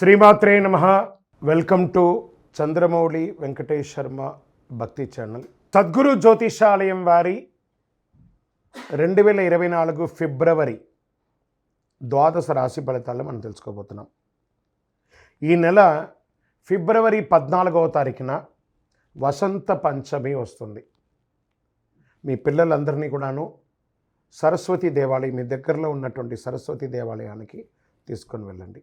శ్రీమాత్రే నమ. Welcome to Chandramouli Venkatesh Sharma Bhakti channel. Sadhguru జ్యోతిషాలయం వారి రెండు వేల ఇరవై నాలుగు ఫిబ్రవరి ద్వాదశ రాశి ఫలితాలు మనం తెలుసుకోబోతున్నాం. ఈ నెల ఫిబ్రవరి పద్నాలుగవ తారీఖున వసంత పంచమి వస్తుంది. మీ పిల్లలందరినీ కూడాను సరస్వతి దేవాలయం మీ దగ్గరలో ఉన్నటువంటి సరస్వతి దేవాలయానికి తీసుకొని వెళ్ళండి.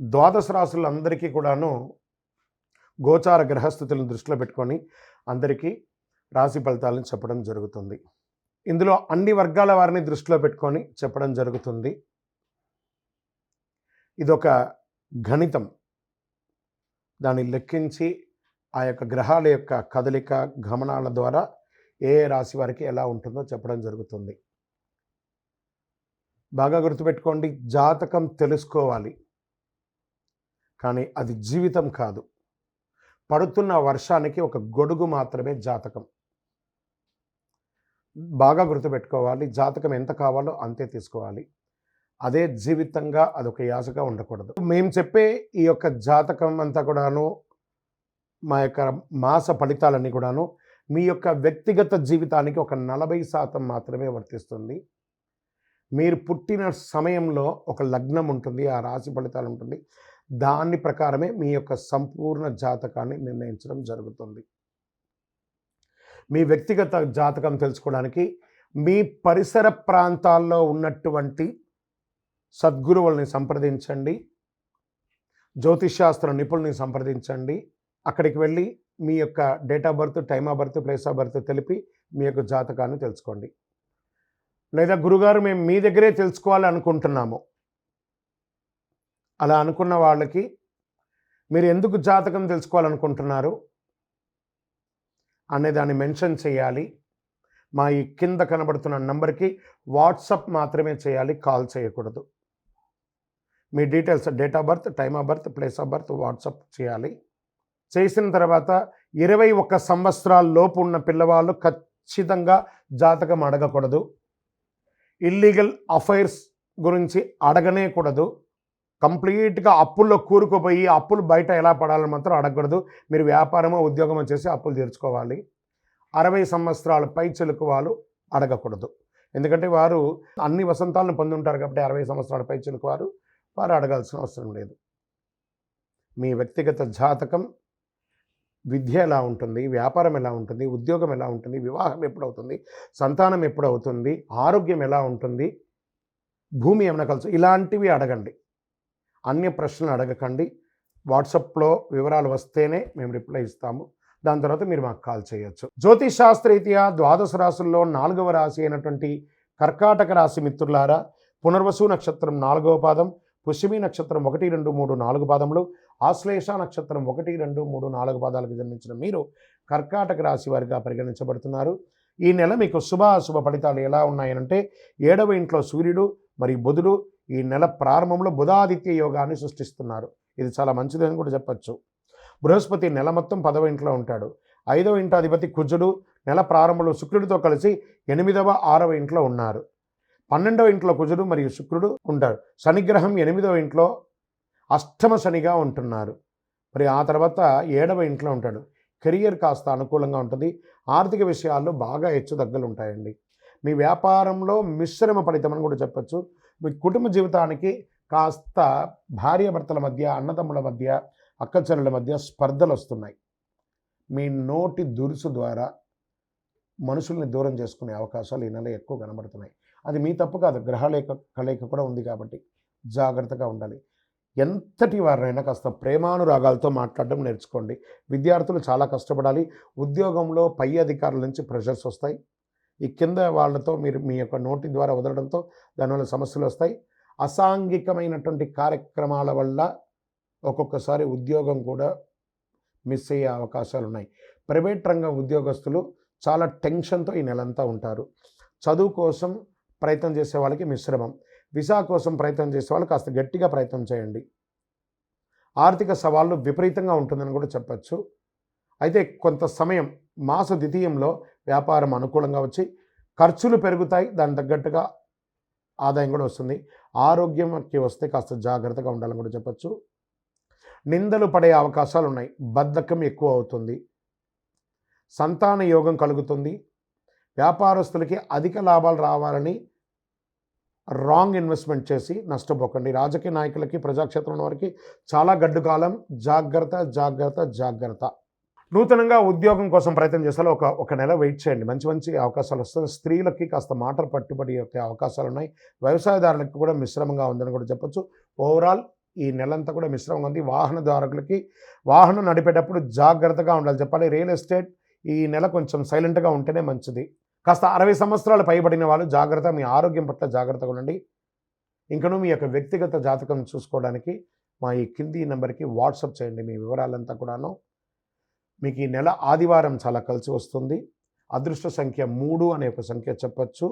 ద్వాదశ రాసులందరికీ కూడాను గోచార గ్రహస్థితులను దృష్టిలో పెట్టుకొని అందరికీ రాశి ఫలితాలను చెప్పడం జరుగుతుంది. ఇందులో అన్ని వర్గాల వారిని దృష్టిలో పెట్టుకొని చెప్పడం జరుగుతుంది. ఇదొక గణితం. దాన్ని లెక్కించి ఆ యొక్క గ్రహాల యొక్క కదలిక గమనాల ద్వారా ఏ ఏ రాశి వారికి ఎలా ఉంటుందో చెప్పడం జరుగుతుంది. బాగా గుర్తుపెట్టుకోండి జాతకం తెలుసుకోవాలి. కానీ అది జీవితం కాదు. పడుతున్న వర్షానికి ఒక గొడుగు మాత్రమే జాతకం. బాగా గుర్తుపెట్టుకోవాలి జాతకం ఎంత కావాలో అంతే తీసుకోవాలి. అదే జీవితంగా అదొక యాసగా ఉండకూడదు. మేము చెప్పే ఈ యొక్క జాతకం అంతా కూడాను మా యొక్క మాస ఫలితాలన్నీ కూడాను మీ యొక్క వ్యక్తిగత జీవితానికి ఒక నలభై శాతం మాత్రమే వర్తిస్తుంది. మీరు పుట్టిన సమయంలో ఒక లగ్నం ఉంటుంది ఆ రాశి ఫలితాలు ఉంటుంది. దాని ప్రకారమే మీ యొక్క సంపూర్ణ జాతకాన్ని నిర్ణయించడం జరుగుతుంది. మీ వ్యక్తిగత జాతకం తెలుసుకోవడానికి మీ పరిసర ప్రాంతాల్లో ఉన్నటువంటి సద్గురువుల్ని సంప్రదించండి. జ్యోతిషాస్త్ర నిపుణుల్ని సంప్రదించండి. అక్కడికి వెళ్ళి మీ యొక్క date of birth time of birth place of birth తెలిపి మీ యొక్క జాతకాన్ని తెలుసుకోండి. లేదా గురుగారు మేము మీ దగ్గరే తెలుసుకోవాలి అనుకుంటున్నాము అలా అనుకున్న వాళ్ళకి మీరు ఎందుకు జాతకం తెలుసుకోవాలనుకుంటున్నారు అనే దాన్ని మెన్షన్ చేయాలి. మా ఈ కింద కనబడుతున్న నంబర్కి వాట్సప్ మాత్రమే చేయాలి కాల్ చేయకూడదు. మీ details date of birth time of birth place of birth WhatsApp చేయాలి. చేసిన తర్వాత ఇరవై ఒక్క సంవత్సరాల లోపు ఉన్న పిల్లవాళ్ళు ఖచ్చితంగా జాతకం అడగకూడదు. ఇల్లీగల్ అఫైర్స్ గురించి అడగనే కూడదు. కంప్లీట్గా అప్పుల్లో కూరుకుపోయి అప్పులు బయట ఎలా పడాలని మాత్రం అడగకూడదు. మీరు వ్యాపారమో ఉద్యోగమో చేసి అప్పులు తీర్చుకోవాలి. అరవై సంవత్సరాల పై చెలుకు వాళ్ళు అడగకూడదు. ఎందుకంటే వారు అన్ని వసంతాలను పొంది ఉంటారు కాబట్టి అరవై సంవత్సరాల పై చెలుకు వారు వారు అడగాల్సిన అవసరం లేదు. మీ వ్యక్తిగత జాతకం విద్య ఎలా ఉంటుంది వ్యాపారం ఎలా ఉంటుంది ఉద్యోగం ఎలా ఉంటుంది వివాహం ఎప్పుడవుతుంది సంతానం ఎప్పుడవుతుంది ఆరోగ్యం ఎలా ఉంటుంది భూమి ఏమైనా కలుసు ఇలాంటివి అడగండి. అన్ని ప్రశ్నలు అడగకండి. వాట్సాప్లో వివరాలు వస్తేనే మేము రిప్లై ఇస్తాము. దాని తర్వాత మీరు మాకు కాల్ చేయొచ్చు. జ్యోతిష్ శాస్త్రరీత్యా ద్వాదశ రాశుల్లో నాలుగవ రాశి అయినటువంటి కర్కాటక రాశి మిత్రులారా పునర్వసు నక్షత్రం నాలుగవ పాదం పుష్యమి నక్షత్రం ఒకటి రెండు మూడు నాలుగు పాదములు ఆశ్లేష నక్షత్రం ఒకటి రెండు మూడు నాలుగు పాదాలకు జన్మించిన మీరు కర్కాటక రాశి వారిగా పరిగణించబడుతున్నారు. ఈ నెల మీకు శుభ అశుభ ఫలితాలు ఎలా ఉన్నాయనంటే ఏడవ ఇంట్లో సూర్యుడు మరియు బుధుడు ఈ నెల ప్రారంభంలో బుధాదిత్య యోగాన్ని సృష్టిస్తున్నారు. ఇది చాలా మంచిది అని కూడా చెప్పచ్చు. బృహస్పతి నెల మొత్తం పదవ ఇంట్లో ఉంటాడు. ఐదవ ఇంటాధిపతి కుజుడు నెల ప్రారంభంలో శుక్రుడితో కలిసి ఎనిమిదవ ఆరవ ఇంట్లో ఉన్నారు. పన్నెండవ ఇంట్లో కుజుడు మరియు శుక్రుడు ఉంటారు. శనిగ్రహం ఎనిమిదవ ఇంట్లో అష్టమ శనిగా ఉంటున్నారు. మరి ఆ తర్వాత ఏడవ ఇంట్లో ఉంటాడు. కెరియర్ కాస్త అనుకూలంగా ఉంటుంది. ఆర్థిక విషయాల్లో బాగా హెచ్చుతగ్గులు ఉంటాయండి. మీ వ్యాపారంలో మిశ్రమ ఫలితం అని కూడా చెప్పచ్చు. కుటుంబ జీవితానికి కాస్త భార్యాభర్తల మధ్య అన్నదమ్ముల మధ్య అక్కచెల్లెల మధ్య స్పర్ధలు వస్తున్నాయి మీ నోటి దురుసు ద్వారా మనుషుల్ని దూరం చేసుకునే అవకాశాలు ఈ నెల ఎక్కువ కనబడుతున్నాయి. అది మీ తప్పు కాదు గ్రహలేఖ కలయిక కూడా ఉంది కాబట్టి జాగ్రత్తగా ఉండాలి. ఎంతటి వారినైనా కాస్త ప్రేమానురాగాలతో మాట్లాడడం నేర్చుకోండి. విద్యార్థులు చాలా కష్టపడాలి. ఉద్యోగంలో పై అధికారుల నుంచి ప్రెషర్స్ వస్తాయి. ఈ కింద వాళ్ళతో మీరు మీ యొక్క నోటి ద్వారా వదలడంతో దానివల్ల సమస్యలు వస్తాయి. అసాంఘికమైనటువంటి కార్యక్రమాల వల్ల ఒక్కొక్కసారి ఉద్యోగం కూడా మిస్ అయ్యే అవకాశాలు ఉన్నాయి ప్రైవేట్ రంగం ఉద్యోగస్తులు చాలా టెన్షన్తో ఈ నెలంతా ఉంటారు. చదువు కోసం ప్రయత్నం చేసే వాళ్ళకి మిశ్రమం. విసా కోసం ప్రయత్నం చేసే వాళ్ళు కాస్త గట్టిగా ప్రయత్నం చేయండి. ఆర్థిక సవాళ్ళు విపరీతంగా ఉంటుందని కూడా చెప్పచ్చు. అయితే కొంత సమయం మాస ద్వితీయంలో వ్యాపారం అనుకూలంగా వచ్చి ఖర్చులు పెరుగుతాయి. దాని తగ్గట్టుగా ఆదాయం కూడా వస్తుంది. ఆరోగ్యంకి వస్తే కాస్త జాగ్రత్తగా ఉండాలని కూడా చెప్పచ్చు. నిందలు పడే అవకాశాలు ఉన్నాయి. బద్ధకం ఎక్కువ అవుతుంది. సంతాన యోగం కలుగుతుంది. వ్యాపారస్తులకి అధిక లాభాలు రావాలని రాంగ్ ఇన్వెస్ట్మెంట్ చేసి నష్టపోకండి. రాజకీయ నాయకులకి ప్రజాక్షేత్రం వారికి చాలా గడ్డు కాలం జాగ్రత్త జాగ్రత్త జాగ్రత్త. నూతనంగా ఉద్యోగం కోసం ప్రయత్నం చేస్తే ఒక ఒక నెల వెయిట్ చేయండి. మంచి మంచి అవకాశాలు వస్తాయి. స్త్రీలకి కాస్త మాటలు పట్టుబడి యొక్క అవకాశాలు ఉన్నాయి. వ్యవసాయదారులకు కూడా మిశ్రమంగా ఉందని కూడా చెప్పొచ్చు. ఓవరాల్ ఈ నెలంతా కూడా మిశ్రమంగా ఉంది. వాహనదారులకి వాహనం నడిపేటప్పుడు జాగ్రత్తగా ఉండాలి. చెప్పాలి రియల్ ఎస్టేట్ ఈ నెల కొంచెం సైలెంట్గా ఉంటేనే మంచిది. కాస్త అరవై సంవత్సరాలు పైబడిన వాళ్ళు జాగ్రత్త మీ ఆరోగ్యం పట్ల జాగ్రత్తగా ఉండండి. ఇంకనూ మీ యొక్క వ్యక్తిగత జాతకం చూసుకోవడానికి మా ఈ కింది నెంబర్కి వాట్సప్ చేయండి. మీ వివరాలంతా కూడాను. మీకు ఈ నెల ఆదివారం చాలా కలిసి వస్తుంది. అదృష్ట సంఖ్య మూడు అనే ఒక సంఖ్య చెప్పచ్చు.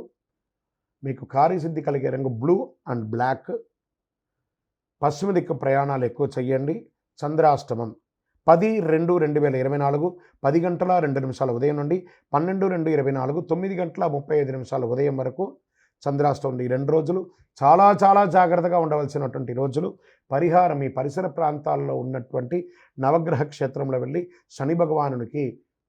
మీకు కార్యసిద్ధి కలిగే రంగు బ్లూ అండ్ బ్లాక్. పశ్చిమ దిక్కు ప్రయాణాలు ఎక్కువ చేయండి చంద్రాష్టమం పది రెండు రెండు వేల ఇరవై నాలుగు పది గంటల రెండు నిమిషాల ఉదయం నుండి పన్నెండు రెండు ఇరవై నాలుగు తొమ్మిది గంటల ముప్పై ఐదు నిమిషాల ఉదయం వరకు చంద్రాష్టమం ఈ రెండు రోజులు చాలా చాలా జాగ్రత్తగా ఉండవలసినటువంటి రోజులు. పరిహారం ఈ పరిసర ప్రాంతాల్లో ఉన్నటువంటి నవగ్రహ క్షేత్రంలో వెళ్ళి శని భగవానునికి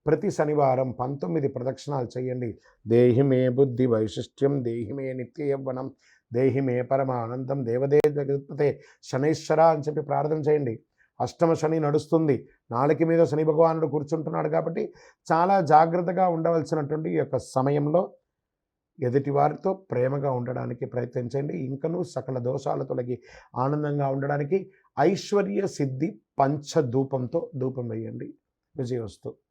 ప్రతి శనివారం పంతొమ్మిది ప్రదక్షిణాలు చేయండి. దేహిమే బుద్ధి వైశిష్ట్యం దేహిమే నిత్య యవ్వనం దేహిమే పరమానందం దేవదే జగత్పతే శనైశ్వర అని చెప్పి ప్రార్థన చేయండి. అష్టమ శని నడుస్తుంది. నాలుక మీద శని భగవానుడు కూర్చుంటున్నాడు కాబట్టి చాలా జాగ్రత్తగా ఉండవలసినటువంటి ఈ యొక్క సమయంలో ఎదుటివారితో ప్రేమగా ఉండడానికి ప్రయత్నించండి ఇంకనూ సకల దోషాలు తొలగి ఆనందంగా ఉండడానికి ఐశ్వర్య సిద్ధి పంచధూపంతో ధూపం వేయండి. విజయవస్తు.